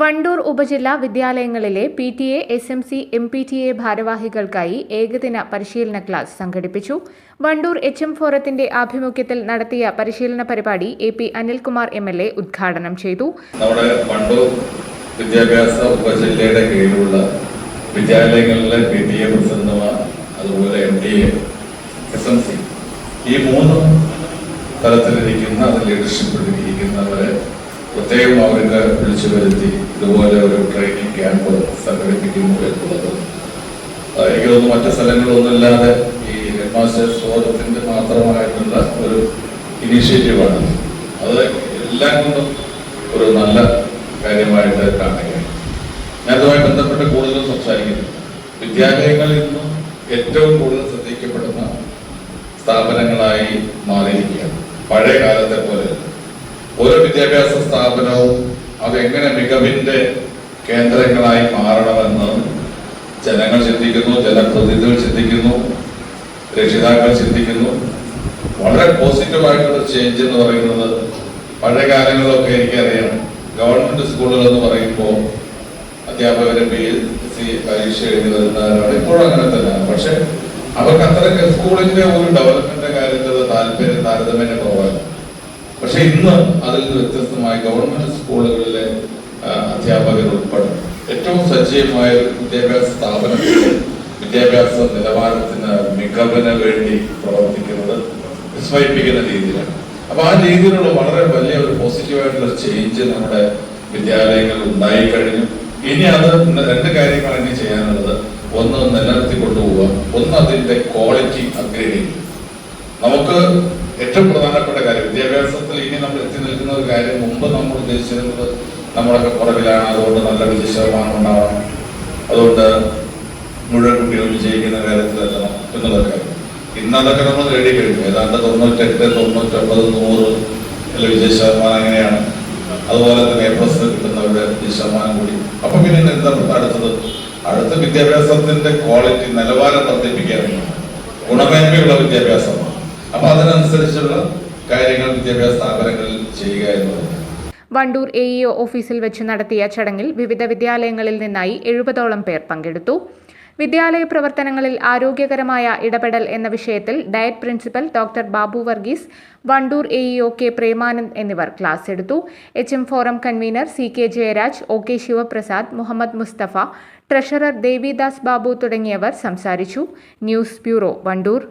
വണ്ടൂർ ഉപജില്ലാ വിദ്യാലയങ്ങളിലെ P T A S M C M P T A ഭാരവാഹികൾക്കായി ഏകദിന പരിശീലന class സംഘടിപ്പിച്ചു. വണ്ടൂർ എച്ച് എം ഫോറത്തിന്റെ ആഭിമുഖ്യത്തിൽ നടത്തിയ പരിശീലന പരിപാടി A P Anilkumar M L A ഉദ്ഘാടനം ചെയ്തു. നമ്മുടെ വണ്ടൂർ വിദ്യാഭ്യാസ ഉപജില്ലയുടെ കീഴിലുള്ള വിദ്യാലയങ്ങളിലെ പി ടി എ അതുപോലെ M T S M C ഈ മൂന്ന് തലത്തിലിരിക്കുന്ന ലീഡർഷിപ്പിലിരിക്കുന്നവരെ പ്രത്യേകം അവർക്ക് വിളിച്ചു വരുത്തി ഇതുപോലെ ഒരു ട്രെയിനിങ് ക്യാമ്പ് സംഘടിപ്പിക്കുന്നു എന്നുള്ളത്. എനിക്ക് തോന്നുന്നു മറ്റു സ്ഥലങ്ങളൊന്നുമില്ലാതെ ഈ ഹെഡ് മാസ്റ്റേഴ്സ് ഫോറത്തിന്റെ മാത്രമായിട്ടുള്ള ഒരു ഇനീഷ്യേറ്റീവാണ് അത് എല്ലാം കൊണ്ടും ഒരു നല്ല കാര്യമായിട്ട് കാണുകയാണ്. ഞാൻ അതുമായി ബന്ധപ്പെട്ട് കൂടുതൽ സംസാരിക്കുന്നു. വിദ്യാലയങ്ങളിൽ നിന്നും ഏറ്റവും കൂടുതൽ ശ്രദ്ധിക്കപ്പെടുന്ന സ്ഥാപനങ്ങളായി മാറിയിരിക്കുകയാണ്. പഴയ കാലത്തെ പോലെ ഓരോ വിദ്യാഭ്യാസ സ്ഥാപനവും അതെങ്ങനെ മികവിന്റെ കേന്ദ്രങ്ങളായി മാറണമെന്ന് ജനങ്ങൾ ചിന്തിക്കുന്നു ജനപ്രതിനിധികൾ ചിന്തിക്കുന്നു രക്ഷിതാക്കൾ ചിന്തിക്കുന്നു. വളരെ പോസിറ്റീവായിട്ടുള്ള ചേഞ്ച് എന്ന് പറയുന്നത് പഴയ കാലങ്ങളിലൊക്കെ എനിക്കറിയാം. ഗവൺമെന്റ് സ്കൂളുകൾ എന്ന് പറയുമ്പോൾ അധ്യാപകരെ പി എസ് സി പരീക്ഷ എഴുതി വരുന്നവരാണ്. ഇപ്പോഴും അങ്ങനെ തന്നെയാണ് പക്ഷെ അവർക്ക് അത്രയ്ക്ക് സ്കൂളിന്റെ ഒരു ഡെവലപ്മെന്റിന്റെ കാര്യത്തിൽ താല്പര്യം താരതമ്യം കുറവാണ്. പക്ഷെ ഇന്ന് അതിൽ നിന്ന് വ്യത്യസ്തമായി ഗവൺമെന്റ് സ്കൂളുകളിലെ അധ്യാപകർ ഉൾപ്പെടെ ഏറ്റവും സജീവമായ ഒരു വിദ്യാഭ്യാസ സ്ഥാപനം വിദ്യാഭ്യാസ നിലവാരത്തിന് മികവിന് വേണ്ടി പ്രവർത്തിക്കുന്നത് വിസ്മയിപ്പിക്കുന്ന രീതിയിലാണ്. അപ്പൊ ആ രീതിയിലുള്ള വളരെ വലിയ ഒരു പോസിറ്റീവായിട്ടുള്ള ചേഞ്ച് നമ്മുടെ വിദ്യാലയങ്ങളിൽ ഉണ്ടായി കഴിഞ്ഞു. ഇനി അത് രണ്ട് കാര്യങ്ങളാണ് ഇനി ചെയ്യാനുള്ളത്. ഒന്ന് നിലനിർത്തി കൊണ്ടുപോവുക. ഒന്ന് അതിന്റെ ക്വാളിറ്റി അപ്ഗ്രേഡ് ചെയ്യുക. നമുക്ക് ഏറ്റവും പ്രധാനപ്പെട്ട വിദ്യാഭ്യാസത്തിൽ ഇനി നമ്മൾ എത്തി നിൽക്കുന്ന ഒരു കാര്യം മുമ്പ് നമ്മൾ ഉദ്ദേശിച്ചിരുന്നത് നമ്മളൊക്കെ കുറവിലാണ് അതുകൊണ്ട് നല്ല വിജയ ശതമാനം ഉണ്ടാവണം. അതുകൊണ്ട് മുഴുവൻ കുട്ടികൾ വിജയിക്കുന്ന കാര്യത്തിലെത്തണം എന്നുള്ളതൊക്കെ ഇന്ന് അതൊക്കെ നമ്മൾ നേടി കഴിഞ്ഞു. ഏതാണ്ട് തൊണ്ണൂറ്റെട്ട് തൊണ്ണൂറ്റൊമ്പത് നൂറ് അല്ല വിജയ ശതമാനം അങ്ങനെയാണ് അതുപോലെ തന്നെ എ പ്ലസ് കിട്ടുന്നവരുടെ വിജയ ശതമാനം കൂടി. അപ്പൊ പിന്നെ എന്താ അടുത്തത്? അടുത്ത വിദ്യാഭ്യാസത്തിന്റെ ക്വാളിറ്റി നിലവാരം വർദ്ധിപ്പിക്കാനുള്ള ഗുണമേന്മയുള്ള വിദ്യാഭ്യാസമാണ്. അപ്പൊ അതിനനുസരിച്ചുള്ള കാര്യങ്ങൾ വിദ്യാഭ്യാസ സ്ഥാപനങ്ങളിൽ ചെയ്യുക എന്നുള്ളത്. വണ്ടൂർ എ ഇ ഒ ഓഫീസിൽ വെച്ച് നടത്തിയ ചടങ്ങിൽ വിവിധ വിദ്യാലയങ്ങളിൽ നിന്നായി എഴുപതോളം പേർ പങ്കെടുത്തു. വിദ്യാലയ പ്രവർത്തനങ്ങളിൽ ആരോഗ്യകരമായ ഇടപെടൽ എന്ന വിഷയത്തിൽ DIET principal doctor Babu Varghese Wandoor A E O K Premanand എന്നിവർ ക്ലാസ് എടുത്തു. H M forum convener C K Jayaraj O K Sivaprasad Muhammad Musthafa treasurer Devidas Babu തുടങ്ങിയവർ സംസാരിച്ചു. News bureau Wandoor.